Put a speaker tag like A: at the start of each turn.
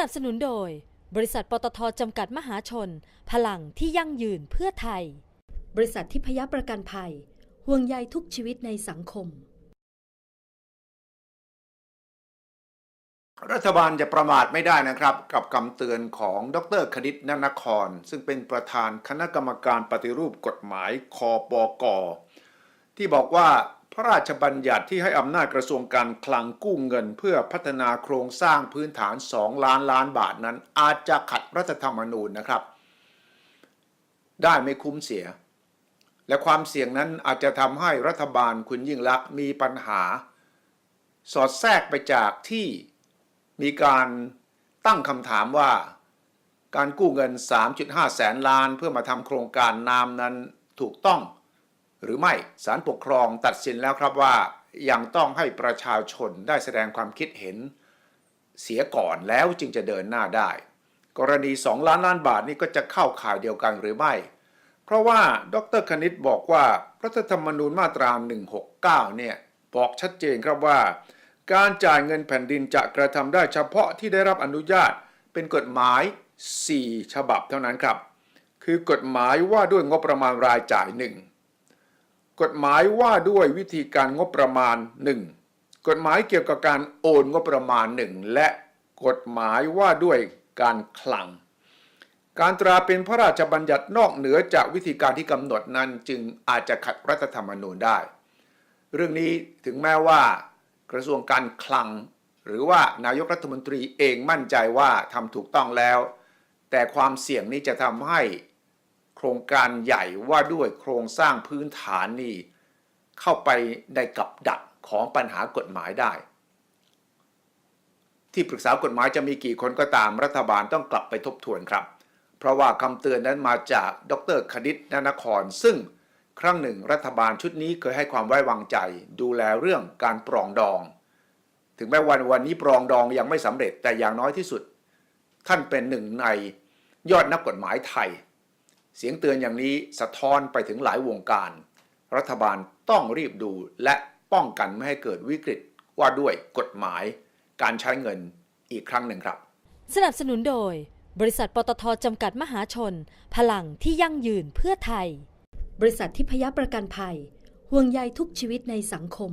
A: นับสนุนโดย บริษัทปตทจำกัดมหาชน พลังที่ยั่งยืนเพื่อไทย บริษัททิพยประกันภัย ห่วงใยทุกชีวิตในสังคม
B: รัฐบาลจะประมาทไม่ได้นะครับ กับคำเตือนของดรคณิตนนคร ซึ่งเป็นประธานคณะกรรมการปฏิรูปกฎหมายคอปกที่บอกว่าพ ระราชบัญญัติที่ให้อำนาจกระทรวงการคลังกู้เงิน เพื่อพัฒนาโครงสร้างพื้นฐาน 2 ล้านล้านบาทนั้น อาจจะขัดรัฐธรรมนูญนะครับ ได้ไม่คุ้มเสีย และความเสี่ยงนั้นอาจจะทำให้รัฐบาลคุณยิ่งลักษณ์มีปัญหา สอดแทรกไปจากที่มีการตั้งคำถามว่า การกู้เงิน 3.5 แสนล้าน เพื่อมาทำโครงการน้ำนั้นถูกต้อง หรือไม่ศาลปกครองตัดสินแล้วครับว่ายังต้องให้ประชาชนได้แสดงความคิดเห็นเสียก่อนแล้วจึงจะเดินหน้าได้ กรณี 2 ล้านล้านบาทนี่ก็จะเข้าข่ายเดียวกันหรือไม่ เพราะว่าดรคณิตบอกว่ารัฐธรรมนูญมาตรา 169 เนี่ยบอกชัดเจนครับว่า การจ่ายเงินแผ่นดินจะกระทำได้เฉพาะที่ได้รับอนุญาตเป็นกฎหมาย 4 ฉบับเท่านั้นครับ คือกฎหมายว่าด้วยงบประมาณรายจ่ายหนึ่ง กฎหมายว่าด้วยวิธีการงบประมาณ 1 กฎหมายเกี่ยวกับการโอนงบประมาณ 1 และกฎหมายว่าด้วยการคลัง การตราเป็นพระราชบัญญัตินอกเหนือจากวิธีการที่กำหนดนั้นจึงอาจจะขัดรัฐธรรมนูญได้ เรื่องนี้ถึงแม้ว่า กระทรวงการคลัง หรือว่านายกรัฐมนตรีเองมั่นใจว่าทำถูกต้องแล้ว แต่ความเสี่ยงนี้จะทำให้ โครงการใหญ่ว่าด้วยโครงสร้างพื้นฐานนี่เข้าไปในกับดักของปัญหากฎหมายได้ ที่ปรึกษากฎหมายจะมีกี่คนก็ตามรัฐบาลต้องกลับไปทบทวนครับ เพราะว่าคำเตือนนั้นมาจากดรคณิตนนคร ซึ่งครั้งหนึ่งรัฐบาลชุดนี้เคยให้ความไว้วางใจ ดูแลเรื่องการปรองดอง ถึงแม้วันวันนี้ปรองดองยังไม่สำเร็จแต่อย่างน้อยที่สุด ท่านเป็นหนึ่งในยอดนักกฎหมายไทย เสียงเตือนอย่างนี้สะท้อนไปถึงหลายวงการ รัฐบาลต้องรีบดูและป้องกันไม่ให้เกิดวิกฤตว่าด้วยกฎหมาย การใช้เงินอีกครั้งหนึ่งครับ
A: สนับสนุนโดย บริษัทปตทจำกัดมหาชน พลังที่ยั่งยืนเพื่อไทย บริษัททิพยประกันภัย ห่วงใยทุกชีวิตในสังคม